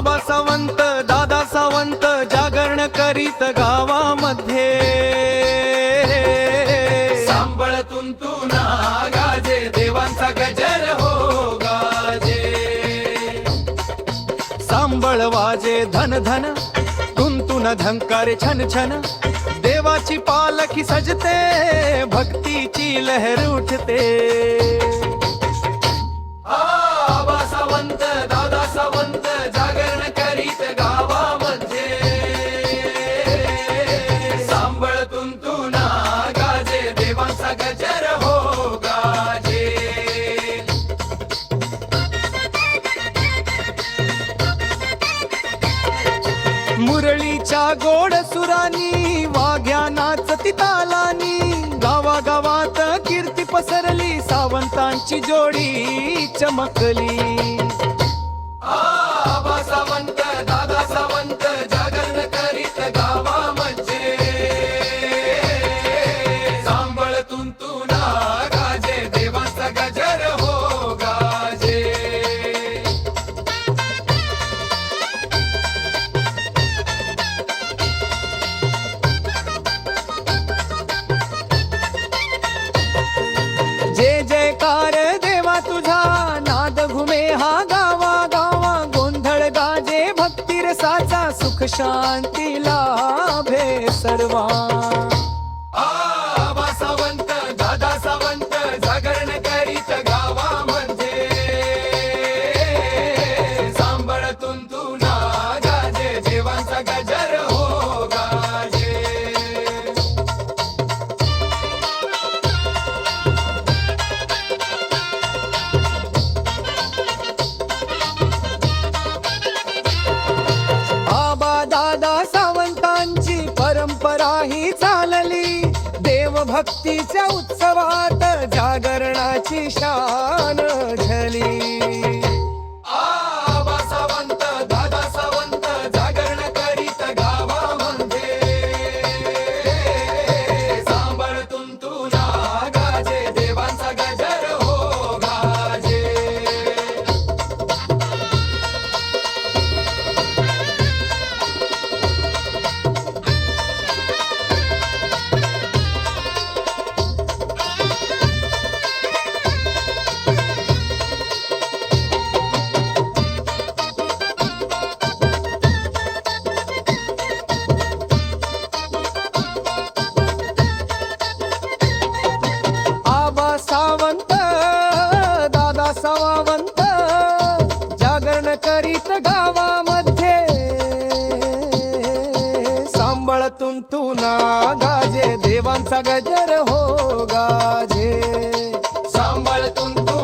बाबा सावंत दादा सावंत जागरण करीत गावामध्ये. सांबळ तुंतुना गाजे देवांचा गजर हो गाजे. सांबळ वाजे धन धन तुंतुन धंकार छन छन. देवाची पालखी सजते भक्तीची लहर उठते. मुरळीच्या गोड सुरानी वाघ्या नाचती तालानी गावागावात कीर्ती पसरली सावंतांची जोडी चमकली. सुख शांती लाभे सर्वा भक्तीच्या उत्सवात जागरणाची शान झली. करीत गावामध्ये सांभाळतून तू ना गाजे देवांचा गजर हो गाजे. सांभाळतून तू